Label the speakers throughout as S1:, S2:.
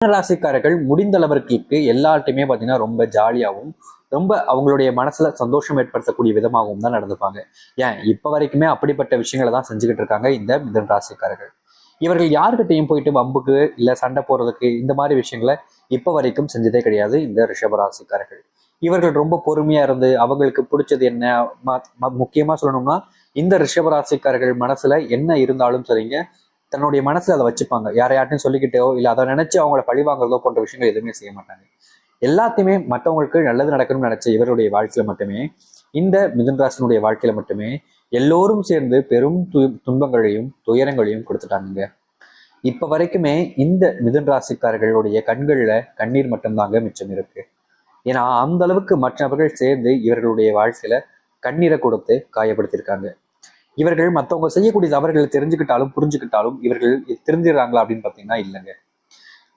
S1: ராசிக்காரர்கள் முடிந்தளவர்களுக்கு அளவிற்கு எல்லார்ட்டையுமே பார்த்தீங்கன்னா ரொம்ப ஜாலியாகவும் ரொம்ப அவங்களுடைய மனசுல சந்தோஷம் ஏற்படுத்தக்கூடிய விதமாகவும் தான் நடந்துப்பாங்க. ஏன்? இப்ப வரைக்குமே அப்படிப்பட்ட விஷயங்களை தான் செஞ்சுக்கிட்டு இருக்காங்க இந்த மிதன் ராசிக்காரர்கள். இவர்கள் யார்கிட்டையும் போயிட்டு வம்புக்கு இல்ல சண்டை போறதுக்கு இந்த மாதிரி விஷயங்களை இப்ப வரைக்கும் செஞ்சதே கிடையாது இந்த ரிஷப ராசிக்காரர்கள். இவர்கள் ரொம்ப பொறுமையா இருந்து அவங்களுக்கு பிடிச்சது என்ன? முக்கியமா சொல்லணும்னா இந்த ரிஷப ராசிக்காரர்கள் மனசுல என்ன இருந்தாலும் சரிங்க தன்னுடைய மனசுல அதை வச்சுப்பாங்க. யார யார்ட்டையும் சொல்லிக்கிட்டோ இல்லை அதை நினைச்சு அவங்கள பழி வாங்குறதோ போன்ற விஷயங்கள் எதுவுமே செய்ய மாட்டாங்க. எல்லாத்தையுமே மற்றவங்களுக்கு நல்லது நடக்கணும்னு நினைச்ச இவருடைய வாழ்க்கையில மட்டுமே இந்த மிதுன்ராசனுடைய வாழ்க்கையில மட்டுமே எல்லோரும் சேர்ந்து பெரும் து- துன்பங்களையும் துயரங்களையும் கொடுத்துட்டாங்க இப்ப வரைக்குமே இந்த மிதுன் ராசிக்காரர்களுடைய கண்கள்ல கண்ணீர் மட்டும்தாங்க மிச்சம் இருக்கு. ஏன்னா அந்த அளவுக்கு மற்றவர்கள் சேர்ந்து இவர்களுடைய வாழ்க்கையில கண்ணீரை கொடுத்து காயப்படுத்தியிருக்காங்க இவர்கள் மற்றவங்க செய்யக்கூடிய தவறுகளை தெரிஞ்சுக்கிட்டாலும் புரிஞ்சுக்கிட்டாலும் இவர்கள் திருந்திடுறாங்களா அப்படின்னு பார்த்தீங்கன்னா இல்லைங்க.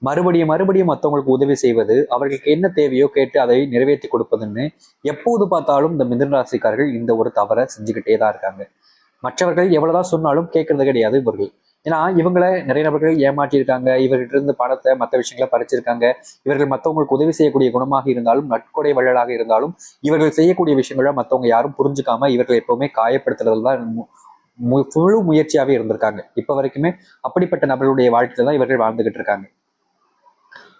S1: மறுபடியும் மறுபடியும் மற்றவங்களுக்கு உதவி செய்வது அவர்களுக்கு என்ன தேவையோ கேட்டு அதை நிறைவேற்றி கொடுப்பதுன்னு எப்போது பார்த்தாலும் இந்த மிதனராசிக்காரர்கள் இந்த ஒரு தவறை செஞ்சுக்கிட்டே தான் இருக்காங்க. மற்றவர்கள் எவ்வளவுதான் சொன்னாலும் கேட்கறது கிடையாது இவர்கள். ஏன்னா இவங்களை நிறைய நபர்கள் ஏமாற்றியிருக்காங்க. இவர்கிட்ட இருந்து பணத்தை மற்ற விஷயங்களை பறிச்சிருக்காங்க. இவர்கள் மற்றவங்களுக்கு உதவி செய்யக்கூடிய குணமாக இருந்தாலும் நட்கொடை வள்ளலாக இருந்தாலும் இவர்கள் செய்யக்கூடிய விஷயங்களை மற்றவங்க யாரும் புரிஞ்சுக்காம இவர்கள் எப்பவுமே காயப்படுத்துறதுல தான் மு- மு- முழு முயற்சியாவே இருந்திருக்காங்க. இப்ப வரைக்குமே அப்படிப்பட்ட நபர்களுடைய வாழ்க்கையில தான் இவர்கள் வாழ்ந்துகிட்டு இருக்காங்க.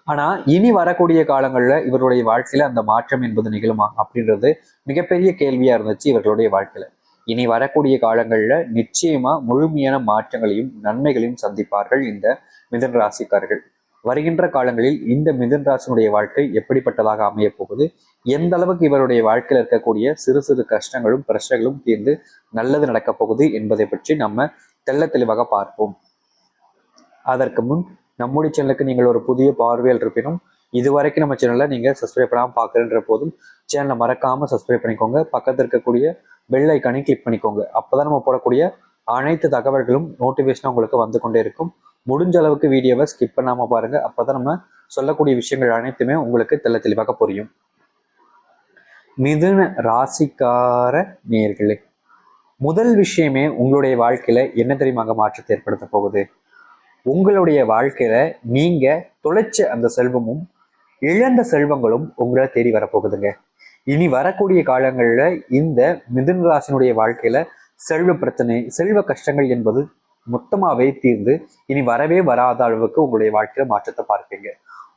S1: ஆனா இனி வரக்கூடிய காலங்கள்ல இவருடைய வாழ்க்கையில அந்த மாற்றம் என்பது நிகழுமா? அப்படின்றது மிகப்பெரிய கேள்வியா இருந்துச்சு இவர்களுடைய வாழ்க்கையில. இனி வரக்கூடிய காலங்களில் நிச்சயமா முழுமையான மாற்றங்களையும் நன்மைகளையும் சந்திப்பார்கள் இந்த மிதன் ராசிக்காரர்கள். வருகின்ற காலங்களில் இந்த மிதன் ராசினுடைய வாழ்க்கை எப்படிப்பட்டதாக அமைய போகுது? எந்த அளவுக்கு இவருடைய வாழ்க்கையில் இருக்கக்கூடிய சிறு சிறு கஷ்டங்களும் பிரச்சனைகளும் தீர்ந்து நல்லது நடக்கப் போகுது என்பதை பற்றி நம்ம தெள்ள தெளிவாக பார்ப்போம். அதற்கு முன் நம்முடைய சேனலுக்கு நீங்கள் ஒரு புதிய பார்வையில் இருப்பினும் இதுவரைக்கும் நம்ம சேனலை நீங்கள் சப்ஸ்கிரைப் பண்ணாமல் பார்க்குறன்ற போதும் சேனலை மறக்காமல் சப்ஸ்கிரைப் பண்ணிக்கோங்க. பக்கத்தில் இருக்கக்கூடிய பெல் ஐக்கானையும் கிளிக் பண்ணிக்கோங்க. அப்பதான் நம்ம போடக்கூடிய அனைத்து தகவல்களும் நோட்டிஃபிகேஷனாக உங்களுக்கு வந்து கொண்டே இருக்கும். முடிஞ்ச அளவுக்கு வீடியோவை ஸ்கிப் பண்ணாமல் பாருங்கள் அப்போ தான் நம்ம சொல்லக்கூடிய விஷயங்கள் அனைத்துமே உங்களுக்கு தெள்ள தெளிவாக புரியும். மிதுன ராசிக்கார நேர்களே முதல் விஷயமே உங்களுடைய வாழ்க்கையில் என்ன தெரியுமாங்க மாற்றத்தை ஏற்படுத்த போகுது? உங்களுடைய வாழ்க்கையில் நீங்கள் தொலைச்ச அந்த செல்வமும் இழந்த செல்வங்களும் உங்களை தேடி வரப்போகுதுங்க. இனி வரக்கூடிய காலங்களில் இந்த மிதுன ராசினுடைய வாழ்க்கையில செல்வ பிரச்சனை செல்வ கஷ்டங்கள் என்பது மொத்தமாவே தீர்ந்து இனி வரவே வராத அளவுக்கு உங்களுடைய வாழ்க்கையில மாற்றத்தை பார்ப்பீங்க.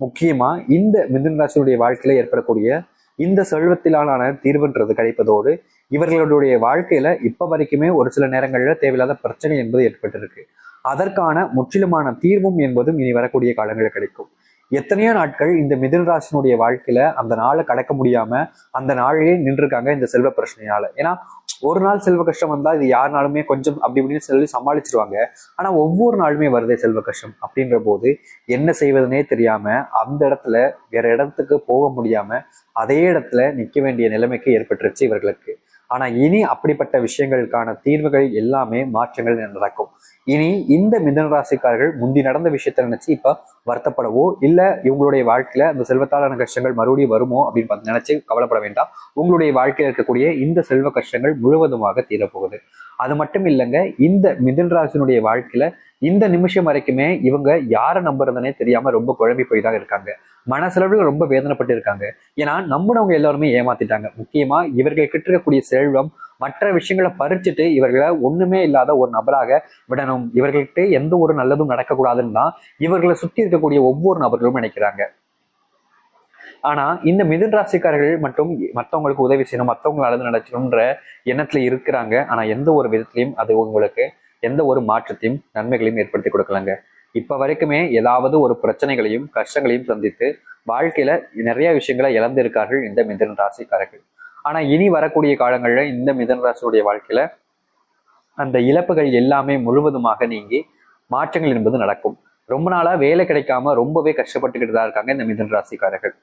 S1: முக்கியமா இந்த மிதுன ராசினுடைய வாழ்க்கையில ஏற்படக்கூடிய இந்த செல்வத்திலான தீர்வுன்றது கிடைப்பதோடு இவர்களுடைய வாழ்க்கையில இப்ப வரைக்குமே ஒரு சில நேரங்களில் தேவையில்லாத பிரச்சனை என்பது ஏற்பட்டிருக்கு. அதற்கான முற்றிலுமான தீர்வும் என்பதும் இனி வரக்கூடிய காலங்களில் கிடைக்கும். எத்தனையோ நாட்கள் இந்த மிதுன ராசினுடைய வாழ்க்கையில அந்த நாளை கடக்க முடியாம அந்த நாளையே நின்றுருக்காங்க இந்த செல்வ பிரச்சனையால. ஏன்னா ஒரு நாள் செல்வ கஷ்டம் வந்தா இது யாருனாலுமே கொஞ்சம் அப்படி இப்படின்னு சொல்லி சமாளிச்சிருவாங்க. ஆனா ஒவ்வொரு நாளுமே வருதே செல்வ கஷ்டம் அப்படின்ற போது என்ன செய்வதுனே தெரியாம அந்த இடத்துல வேற இடத்துக்கு போக முடியாம அதே இடத்துல நிக்க வேண்டிய நிலைமைக்கு ஏற்பட்டுருச்சு இவர்களுக்கு. ஆனா இனி அப்படிப்பட்ட விஷயங்களுக்கான தீர்வுகள் எல்லாமே மாற்றங்கள் நடக்கும். இனி இந்த மிதன ராசிக்காரர்கள் முந்தி நடந்த விஷயத்த நினைச்சு இப்ப வருத்தப்படவோ? இல்ல இவங்களுடைய வாழ்க்கையில அந்த செல்வத்தாலான கஷ்டங்கள் மறுபடியும் வருமோ? அப்படின்னு பார்த்து நினைச்சு கவலைப்பட வேண்டாம். உங்களுடைய வாழ்க்கையில இருக்கக்கூடிய இந்த செல்வ கஷ்டங்கள் முழுவதுமாக தீரப்போகுது. அது மட்டும் இல்லைங்க இந்த மிதன் ராசினுடைய வாழ்க்கையில இந்த நிமிஷம் வரைக்குமே இவங்க யாரை நம்புறதுனே தெரியாம ரொம்ப குழம்பி போய் தான் இருக்காங்க. மனசளவில் ரொம்ப வேதனைப்பட்டு இருக்காங்க ஏன்னா நம்பினவங்க எல்லாருமே ஏமாத்திட்டாங்க. முக்கியமா இவர்கள் கிட்ட இருக்கக்கூடிய செல்வம் மற்ற விஷயங்களை பறிச்சுட்டு இவர்களை ஒண்ணுமே இல்லாத ஒரு நபராக விடணும். இவர்கள்ட்ட எந்த ஒரு நல்லதும் நடக்கக்கூடாதுன்னு தான் இவர்களை சுற்றி இருக்கக்கூடிய ஒவ்வொரு நபர்களும் நினைக்கிறாங்க. ஆனா இந்த மிதுன் ராசிக்காரர்கள் மற்றும் மற்றவங்களுக்கு உதவி செய்யணும் மற்றவங்க நல்லது நடக்கணும்ன்ற எண்ணத்துல இருக்கிறாங்க. ஆனா எந்த ஒரு விதத்திலையும் அது உங்களுக்கு எந்த ஒரு மாற்றத்தையும் நன்மைகளையும் ஏற்படுத்தி கொடுக்கலாங்க. இப்ப வரைக்குமே ஏதாவது ஒரு பிரச்சனைகளையும் கஷ்டங்களையும் சந்தித்து வாழ்க்கையில நிறைய விஷயங்களை இழந்திருக்கார்கள் இந்த மிதன் ராசிக்காரர்கள். ஆனா இனி வரக்கூடிய காலங்கள்ல இந்த மிதன் ராசியுடைய வாழ்க்கையில அந்த இழப்புகள் எல்லாமே முழுவதுமாக நீங்கி மாற்றங்கள் என்பது நடக்கும். ரொம்ப நாளா வேலை கிடைக்காம ரொம்பவே கஷ்டப்பட்டுக்கிட்டு தான் இருக்காங்க இந்த மிதன் ராசிக்காரர்கள்.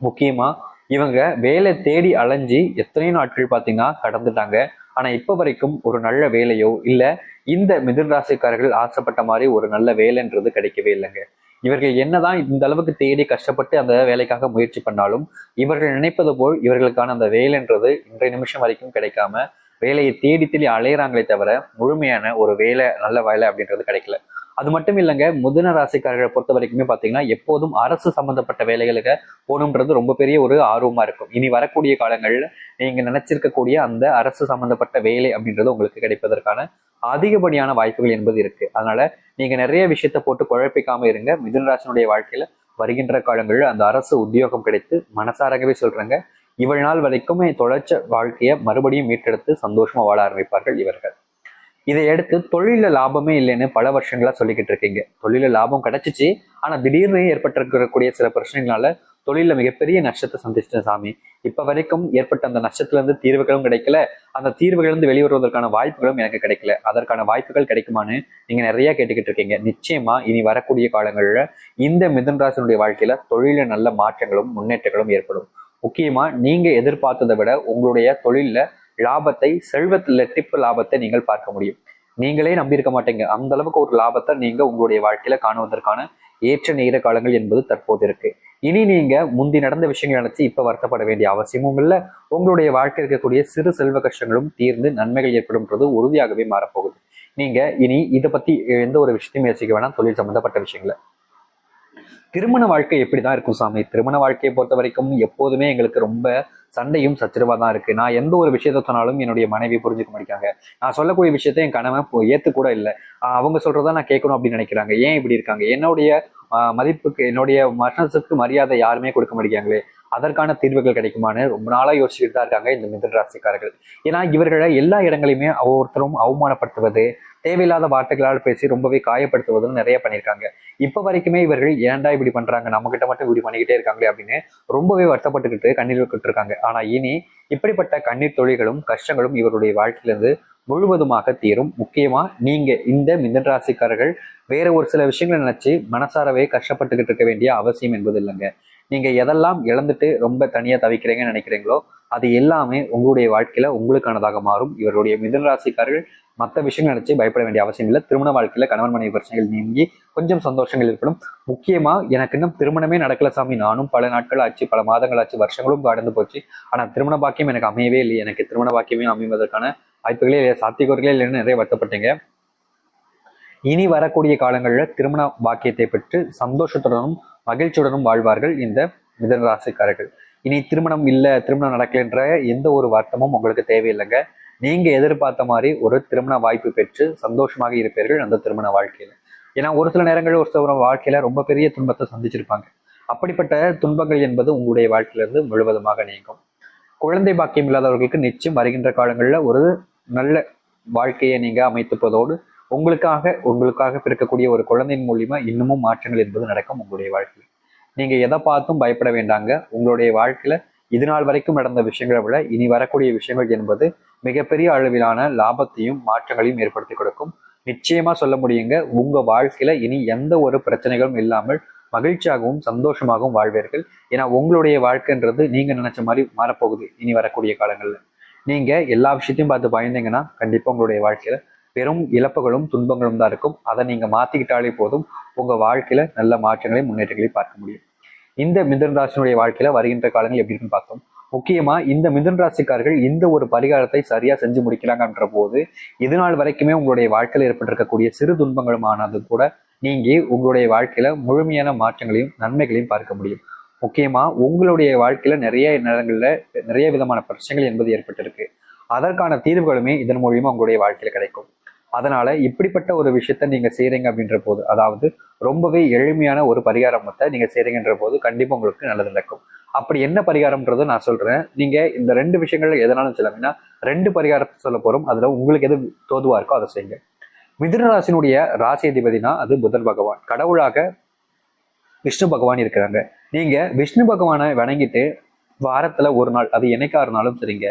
S1: முக்கியமா இவங்க வேலை தேடி அலைஞ்சு எத்தனையோ நாட்கள் பார்த்தீங்கன்னா கடந்துட்டாங்க. ஆனால் இப்போ வரைக்கும் ஒரு நல்ல வேலையோ இல்லை இந்த மிதுன் ராசிக்காரர்கள் ஆசைப்பட்ட மாதிரி ஒரு நல்ல வேலைன்றது கிடைக்கவே இல்லைங்க. இவர்கள் என்னதான் இந்த அளவுக்கு தேடி கஷ்டப்பட்டு அந்த வேலைக்காக முயற்சி பண்ணாலும் இவர்கள் நினைப்பது போல் இவர்களுக்கான அந்த வேலைன்றது இன்றைய நிமிஷம் வரைக்கும் கிடைக்காம வேலையை தேடி தேடி அலையிறாங்களே தவிர முழுமையான ஒரு வேலை நல்ல வேலை அப்படின்றது கிடைக்கல. அது மட்டும் இல்லைங்க முதன ராசிக்காரர்களை பொறுத்த வரைக்குமே பார்த்தீங்கன்னா எப்போதும் அரசு சம்பந்தப்பட்ட வேலைகளுக்கு போகணுன்றது ரொம்ப பெரிய ஒரு ஆர்வமாக இருக்கும். இனி வரக்கூடிய காலங்களில் நீங்கள் நினைச்சிருக்கக்கூடிய அந்த அரசு சம்பந்தப்பட்ட வேலை அப்படின்றது உங்களுக்கு கிடைப்பதற்கான அதிகப்படியான வாய்ப்புகள் என்பது இருக்கு. அதனால நீங்க நிறைய விஷயத்த போட்டு குழப்பிக்காம இருங்க. மிதுனராசனுடைய வாழ்க்கையில வருகின்ற காலங்களில் அந்த அரசு உத்தியோகம் கிடைத்து மனசாரகவே சொல்றாங்க. இவள் நாள் வரைக்குமே தொலைச்ச வாழ்க்கையை மறுபடியும் மீட்டெடுத்து சந்தோஷமா வாழ ஆரம்பிப்பார்கள் இவர்கள். இதை எடுத்து தொழில லாபமே இல்லைன்னு பல வருஷங்களா சொல்லிக்கிட்டு இருக்கீங்க. தொழில லாபம் கிடைச்சிச்சு. ஆனா திடீர்னு ஏற்பட்டிருக்கக்கூடிய சில பிரச்சனைகளால தொழில மிகப்பெரிய நஷ்டத்தை சந்திச்சிட்டேன் சாமி. இப்ப வரைக்கும் ஏற்பட்ட அந்த நஷ்டத்துல இருந்து தீர்வுகளும் கிடைக்கல. அந்த தீர்வுகளிலிருந்து வெளிவருவதற்கான வாய்ப்புகளும் எனக்கு கிடைக்கல. அதற்கான வாய்ப்புகள் கிடைக்குமான்னு நீங்க நிறைய கேட்டுக்கிட்டு இருக்கீங்க. நிச்சயமா இனி வரக்கூடிய காலங்கள்ல இந்த மிதன்ராசனுடைய வாழ்க்கையில தொழில நல்ல மாற்றங்களும் முன்னேற்றங்களும் ஏற்படும். முக்கியமா நீங்க எதிர்பார்த்ததை விட உங்களுடைய தொழில லாபத்தை செல்வத்தில் டிப்பு லாபத்தை நீங்கள் பார்க்க முடியும். நீங்களே நம்பியிருக்க மாட்டீங்க. அந்த அளவுக்கு ஒரு லாபத்தை நீங்க உங்களுடைய வாழ்க்கையில காணுவதற்கான ஏற்ற நேர காலங்கள் என்பது தற்போது இருக்கு. இனி நீங்க முந்தி நடந்த விஷயங்கள் நினைச்சு இப்ப வருத்தப்பட வேண்டிய அவசியமும் இல்லை. உங்களுடைய வாழ்க்கை இருக்கக்கூடிய சிறு செல்வ கஷ்டங்களும் தீர்ந்து நன்மைகள் ஏற்படும்ன்றது உறுதியாகவே மாறப்போகுது. நீங்க இனி இதை பத்தி எந்த ஒரு விஷயத்தையும் யோசிக்க வேணாம். தொழில் சம்பந்தப்பட்ட விஷயங்களை. திருமண வாழ்க்கை எப்படி தான் இருக்கும் சாமி? திருமண வாழ்க்கையை பொறுத்த வரைக்கும் எப்போதுமே எங்களுக்கு ரொம்ப சண்டையும் சச்சரவாக தான் இருக்குது நான் எந்த ஒரு விஷயத்த சொன்னாலும் என்னுடைய மனைவி புரிஞ்சுக்க மாட்டாங்க. நான் சொல்லக்கூடிய விஷயத்த என் கணவன் ஏற்றுக்கூட இல்லை. அவங்க சொல்கிறதா நான் கேட்கணும் அப்படின்னு நினைக்கிறாங்க. ஏன் இப்படி இருக்காங்க? என்னுடைய மதிப்புக்கு என்னுடைய மனசுக்கு மரியாதை யாருமே கொடுக்க மாட்டேங்காங்களே அதற்கான தீர்வுகள் கிடைக்குமான்னு ரொம்ப நாளாக யோசிச்சுட்டு தான் இருக்காங்க இந்த மிதன் ராசிக்காரர்கள். ஏன்னா இவர்களை எல்லா இடங்களையுமே ஒவ்வொருத்தரும் அவமானப்படுத்துவது தேவையில்லாத வார்த்தைகளால் பேசி ரொம்பவே காயப்படுத்துவதும் நிறைய பண்ணியிருக்காங்க. இப்போ வரைக்குமே இவர்கள் ஏன்டா இப்படி பண்ணுறாங்க நம்ம கிட்ட மட்டும் இப்படி பண்ணிக்கிட்டே இருக்காங்களே அப்படின்னு ரொம்பவே வருத்தப்பட்டுக்கிட்டு கண்ணீர் விட்டு இருக்காங்க ஆனால் இனி இப்படிப்பட்ட கண்ணீர் தொழில்களும் கஷ்டங்களும் இவருடைய வாழ்க்கையிலேருந்து முழுவதுமாக தீரும். முக்கியமா நீங்க இந்த மிதன் ராசிக்காரர்கள் வேற ஒரு சில விஷயங்களை நினைச்சு மனசாரவே கஷ்டப்பட்டுக்கிட்டு இருக்க வேண்டிய அவசியம் என்பது இல்லைங்க. நீங்க எதெல்லாம் இழந்துட்டு ரொம்ப தனியா தவிக்கிறீங்கன்னு நினைக்கிறீங்களோ அது எல்லாமே உங்களுடைய வாழ்க்கையில உங்களுக்கானதாக மாறும். இவருடைய மிதன் ராசிக்காரர்கள் மற்ற விஷயங்கள் நினைச்சு பயப்பட வேண்டிய அவசியம் இல்லை. திருமண வாழ்க்கையில கணவன் மனைவி பிரச்சனைகள் நீங்கி கொஞ்சம் சந்தோஷங்கள் ஏற்படும். முக்கியமா எனக்கு இன்னும் திருமணமே நடக்கல சாமி. நானும் பல நாட்கள் ஆச்சு பல மாதங்கள் ஆச்சு வருஷங்களும் கடந்து போச்சு. ஆனா திருமண பாக்கியம் எனக்கு அமையவே இல்லை எனக்கு திருமண பாக்கியமே அமைவதற்கான வாய்ப்புகளே இல்லை சாத்தியக்கூறுகளே இல்லைன்னு நிறைய வருத்தப்பட்டீங்க. இனி வரக்கூடிய காலங்களில் திருமண வாக்கியத்தை பெற்று சந்தோஷத்துடனும் மகிழ்ச்சியுடனும் வாழ்வார்கள் இந்த மிதன ராசிக்காரர்கள் இனி திருமணம் இல்லை திருமணம் நடக்கலைன்ற எந்த ஒரு வருத்தமும் உங்களுக்கு தேவையில்லைங்க. நீங்க எதிர்பார்த்த மாதிரி ஒரு திருமண வாய்ப்பு பெற்று சந்தோஷமாக இருப்பீர்கள் அந்த திருமண வாழ்க்கையில. ஏன்னா ஒரு சில நேரங்களில் ஒரு சில வாழ்க்கையில ரொம்ப பெரிய துன்பத்தை சந்திச்சிருப்பாங்க. அப்படிப்பட்ட துன்பங்கள் என்பது உங்களுடைய வாழ்க்கையிலிருந்து முழுவதுமாக நீங்கும். குழந்தை பாக்கியம் இல்லாதவர்களுக்கு நிச்சயம் வருகின்ற காலங்களில் ஒரு நல்ல வாழ்க்கையை நீங்க அமைத்துப்பதோடு உங்களுக்காக உங்களுக்காக பிறக்கக்கூடிய ஒரு குழந்தையின் மூலியமா இன்னமும் மாற்றங்கள் என்பது நடக்கும் உங்களுடைய வாழ்க்கையில். நீங்க எதை பார்த்தும் பயப்பட வேண்டாங்க. உங்களுடைய வாழ்க்கையில இது நாள் வரைக்கும் நடந்த விஷயங்களை விட இனி வரக்கூடிய விஷயங்கள் என்பது மிகப்பெரிய அளவிலான லாபத்தையும் மாற்றங்களையும் ஏற்படுத்தி கொடுக்கும். நிச்சயமா சொல்ல முடியுங்க உங்க வாழ்க்கையில இனி எந்த ஒரு பிரச்சனைகளும் இல்லாமல் மகிழ்ச்சியாகவும் சந்தோஷமாகவும் வாழ்வீர்கள். ஏன்னா உங்களுடைய வாழ்க்கைன்றது நீங்க நினைச்ச மாதிரி மாறப்போகுது இனி வரக்கூடிய காலங்கள்ல. நீங்க எல்லா விஷயத்தையும் பார்த்து பயந்தீங்கன்னா கண்டிப்பா உங்களுடைய வாழ்க்கையில பெரும் இழப்புகளும் துன்பங்களும் தான் இருக்கும். அதை நீங்க மாத்திக்கிட்டாலே போதும். உங்க வாழ்க்கையில நல்ல மாற்றங்களையும் முன்னேற்றங்களையும் பார்க்க முடியும். இந்த மிதன் ராசினுடைய வாழ்க்கையில வருகின்ற காலங்கள் எப்படி இருக்குன்னு பார்த்தோம். முக்கியமா இந்த மிதன் ராசிக்காரர்கள் இந்த ஒரு பரிகாரத்தை சரியா செஞ்சு முடிக்கிறாங்கன்ற போது இதனால் வரைக்குமே உங்களுடைய வாழ்க்கையில் ஏற்பட்டிருக்கக்கூடிய சிறு துன்பங்களுமானது கூட நீங்க உங்களுடைய வாழ்க்கையில முழுமையான மாற்றங்களையும் நன்மைகளையும் பார்க்க முடியும். முக்கியமா உங்களுடைய வாழ்க்கையில நிறைய நேரங்கள்ல நிறைய விதமான பிரச்சனைகள் என்பது ஏற்பட்டிருக்கு. அதற்கான தீர்வுகளுமே இதன் மூலியமா உங்களுடைய வாழ்க்கையில கிடைக்கும். அதனால இப்படிப்பட்ட ஒரு விஷயத்த நீங்க செய்றீங்க அப்படின்ற போது அதாவது ரொம்பவே எளிமையான ஒரு பரிகாரத்தை நீங்க செய்றீங்கன்ற போது கண்டிப்பா உங்களுக்கு நல்லது நடக்கும். அப்படி என்ன பரிகாரம்ன்றது நான் சொல்றேன். நீங்க இந்த ரெண்டு விஷயங்கள்ல எதனாலும் சொல்லணும்னா ரெண்டு பரிகாரத்தை சொல்ல போறோம். அதுல உங்களுக்கு எது தோதுவா இருக்கோ அதை செய்யுங்க. மிதுன ராசினுடைய ராசி அதிபதினா அது புதன் பகவான். கடவுளாக விஷ்ணு பகவான் இருக்கிறாங்க. நீங்க விஷ்ணு பகவானை வணங்கிட்டு வாரத்துல ஒரு நாள் அது என்னைக்கா இருந்தாலும் சரிங்க.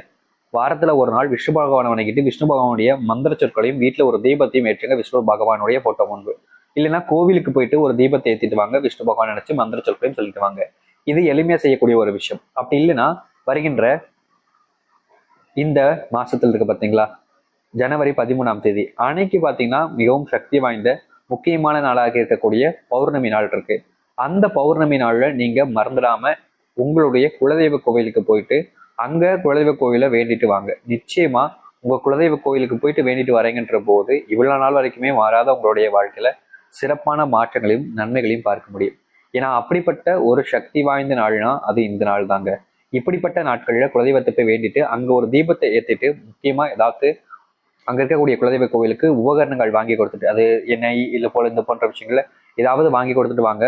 S1: வாரத்துல ஒரு நாள் விஷ்ணு பகவானை வணங்கிட்டு விஷ்ணு பகவானுடைய மந்திர சொற்களையும் வீட்டுல ஒரு தீபத்தையும் ஏற்றுங்க. விஷ்ணு பகவானுடைய போட்டோ முன்பு. இல்லைன்னா கோவிலுக்கு போயிட்டு ஒரு தீபத்தை ஏற்றிட்டு வாங்க. விஷ்ணு பகவான் நினைச்சு மந்திர சொற்களையும் சொல்லிட்டு வாங்க. இது எளிமையா செய்யக்கூடிய ஒரு விஷயம். அப்படி இல்லைன்னா வருகின்ற இந்த மாசத்துல இருக்கு பாத்தீங்களா? ஜனவரி பதிமூணாம் தேதி. அன்னைக்கு பாத்தீங்கன்னா மிகவும் சக்தி வாய்ந்த முக்கியமான நாளாக இருக்கக்கூடிய பௌர்ணமி நாள் இருக்கு. அந்த பௌர்ணமி நாள்ல நீங்க மறந்துடாம உங்களுடைய குலதெய்வ கோவிலுக்கு போயிட்டு அங்க குலதெய்வ கோயிலை வேண்டிட்டு வாங்க. நிச்சயமா உங்க குலதெய்வ கோயிலுக்கு போயிட்டு வேண்டிட்டு வரீங்கன்ற போது இவ்வளவு நாள் வரைக்குமே மாறாத உங்களுடைய வாழ்க்கையில சிறப்பான மாற்றங்களையும் நன்மைகளையும் பார்க்க முடியும். ஏன்னா அப்படிப்பட்ட ஒரு சக்தி வாய்ந்த நாள்னா அது இந்த நாள் தாங்க. இப்படிப்பட்ட நாட்களில் குலதெய்வத்தை போய் வேண்டிட்டு அங்கே ஒரு தீபத்தை ஏற்றிட்டு முக்கியமாக ஏதாவது அங்கே இருக்கக்கூடிய குலதெய்வ கோவிலுக்கு உபகரணங்கள் வாங்கி கொடுத்துட்டு அது எண்ணெய் இல்லை போல இந்த போன்ற விஷயங்களை ஏதாவது வாங்கி கொடுத்துட்டு வாங்க.